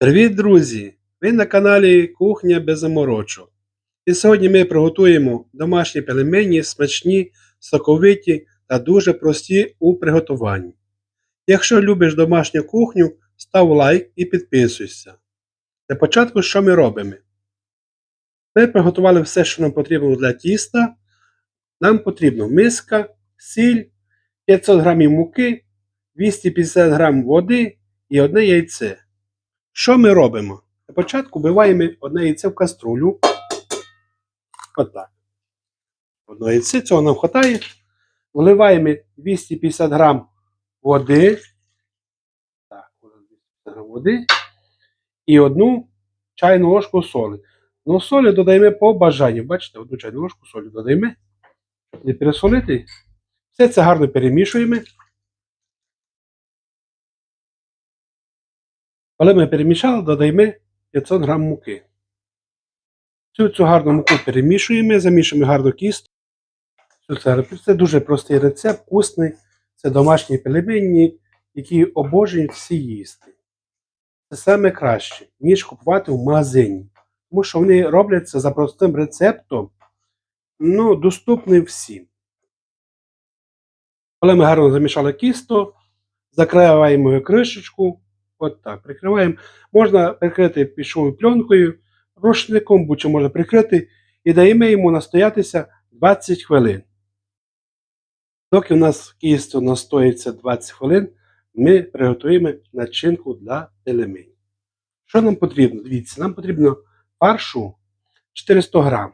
Привіт, друзі! Ви на каналі Кухня без заморочок. І сьогодні ми приготуємо домашні пельмені, смачні, соковиті та дуже прості у приготуванні. Якщо любиш домашню кухню, став лайк і підписуйся. Для початку, що ми робимо? Ми приготували все, що нам потрібно для тіста. Нам потрібно миска, сіль, 500 г муки, 250 г води і одне яйце. Що ми робимо? Для початку вбиваємо одне яйце в каструлю. Отак. Одне яйце, цього нам вистачає. Вливаємо 250 грам води. Так, 250 грам води. І одну чайну ложку солі. Ну, солі додаємо по бажанню. Бачите, одну чайну ложку солі додаємо. Не пересолити. Все це гарно перемішуємо. Коли ми перемішали, додаємо 500 грам муки. Цю цю гарну муку перемішуємо, замішуємо гарно кіст. Це, дуже простий рецепт, вкусний. Це домашні пельмені, які обожнюють всі їсти. Це саме краще, ніж купувати в магазині. Тому що вони робляться за простим рецептом, ну, доступний всім. Коли ми гарно замішали кісто, закриваємо кришечку. От так, прикриваємо. Можна прикрити пішовою пленкою, рушником будь-що можна прикрити і даємо йому настоятися 20 хвилин. Доки у нас кісто настоїться 20 хвилин, ми приготуємо начинку для пельменів. Що нам потрібно? Дивіться, нам потрібно фаршу 400 грам.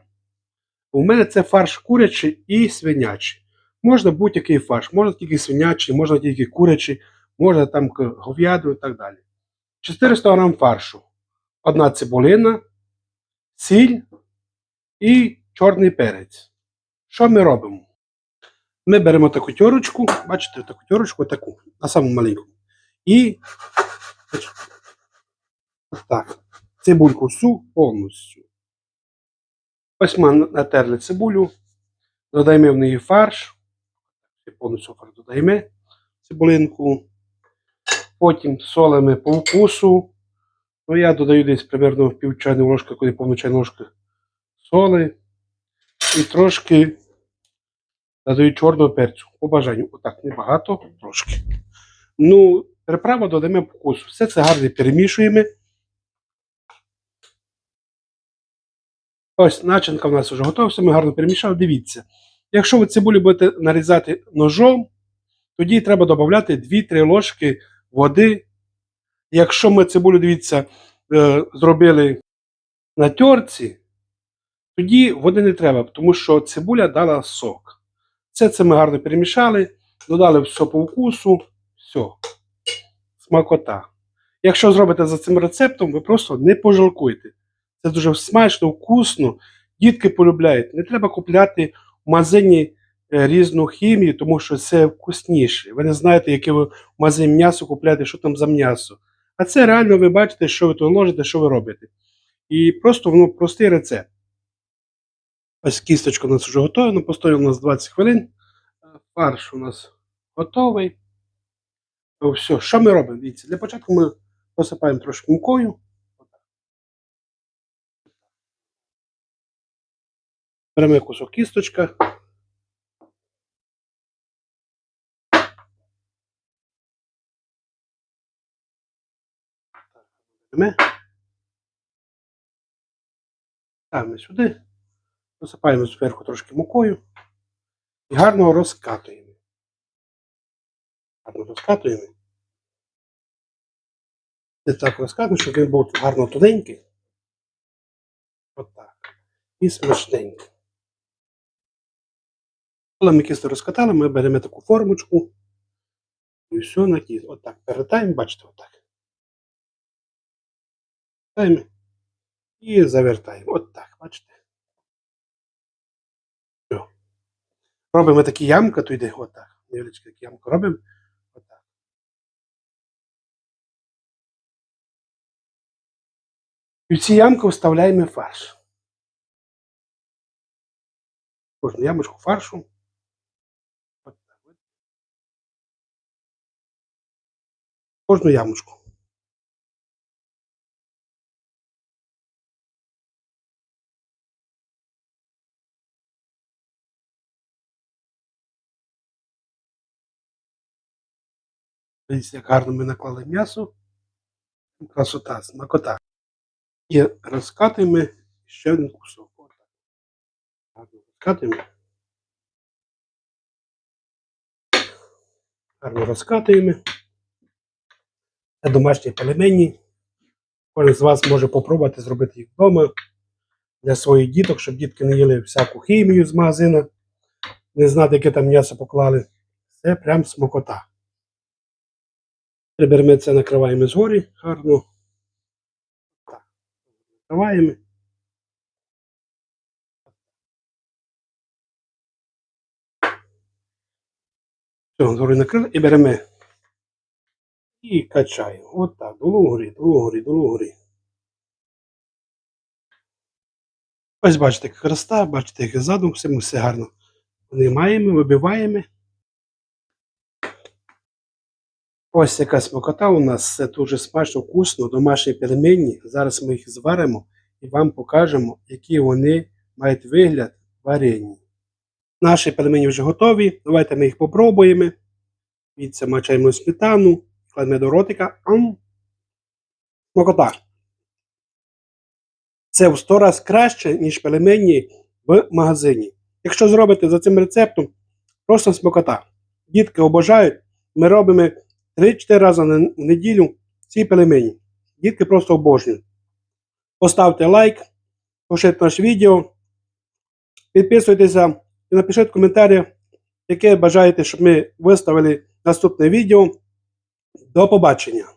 У мене це фарш курячий і свинячий. Можна будь-який фарш, можна тільки свинячий, можна тільки курячий можна там говяду і так далі. 400 грам фаршу, одна цибулина, сіль і чорний перець. Що ми робимо? Ми беремо таку тьорочку, бачите, таку тьорочку, таку, на саму маленьку. І так, цибульку всю повністю. Ось ми натерли цибулю, додаємо в неї фарш, повністю фарш додаємо цибулинку. Потім солимо по вкусу. Ну, я додаю десь приблизно пів чайної ложки, коли повну чайну ложку соли. І трошки додаю чорного перцю. По бажанню. Отак, небагато, трошки. Ну, приправу додаємо по вкусу. Все це гарно перемішуємо. Ось начинка в нас вже готова, все ми гарно перемішали. Дивіться. Якщо ви цибулю будете нарізати ножом, тоді треба додати 2-3 ложки води. Якщо ми цибулю, дивіться, е, зробили на терці, тоді води не треба, тому що цибуля дала сок. Все це ми гарно перемішали, додали все по вкусу, все, смакота. Якщо зробите за цим рецептом, ви просто не пожалкуйте. Це дуже смачно, вкусно, дітки полюбляють. Не треба купляти в магазині різну хімію, тому що це вкусніше. Ви не знаєте, яке ви в магазині м'ясо купляєте, що там за м'ясо. А це реально ви бачите, що ви тут ложите, що ви робите. І просто воно простий рецепт. Ось кісточка у нас вже готова, ну постоїть у нас 20 хвилин. Фарш у нас готовий. Ну, все, що ми робимо? Дивіться, для початку ми посипаємо трошки мукою. Беремо кусок кісточка. Ми ставимо сюди, посипаємо зверху трошки мукою і гарно розкатуємо. Гарно розкатуємо. І так розкатуємо, щоб він був гарно тоненький. Отак. І смачненький. Коли ми кисло розкатали, ми беремо таку формочку і все на кіс. Отак перетаємо, бачите, отак. Ставимо і завертаємо. От так, бачите. Все. Робимо такі ямки, то йде отак. Невеличку таку ямку робимо. Отак. І в ці ямки вставляємо фарш. Кожну ямочку фаршу. Кожну ямочку. Дивіться, як гарно ми наклали м'ясо. Красота, смакота. І розкатуємо ще один кусок. Гарно розкатуємо. Гарно розкатуємо. Це домашні пельмені. Кожен з вас може попробувати зробити їх вдома для своїх діток, щоб дітки не їли всяку хімію з магазина, не знати, яке там м'ясо поклали. Це прям смакота. Тепер ми це накриваємо згорі гарно. Так. Накриваємо. Все, згори накрили і беремо і качаємо. От так, до лугорі, до лугорі, до лугорі. Ось бачите, як хреста, бачите, як ззаду, все, все гарно виймаємо, вибиваємо. Ось яка смакота у нас, це дуже смачно, вкусно, домашні пельмені. Зараз ми їх зваримо і вам покажемо, які вони мають вигляд варені. Наші пельмені вже готові. Давайте ми їх попробуємо. Дивіться, мачаємо сметану, кладемо до ротика. Ам. Смакота. Це в 100 разів краще, ніж пельмені в магазині. Якщо зробите за цим рецептом, просто смакота. Дітки обожають. Ми робимо 3-4 рази на неділю ці пельмені. Дітки просто обожнюють. Поставте лайк, поширте наше відео, підписуйтеся і напишіть в коментарях, яке бажаєте, щоб ми виставили наступне відео. До побачення!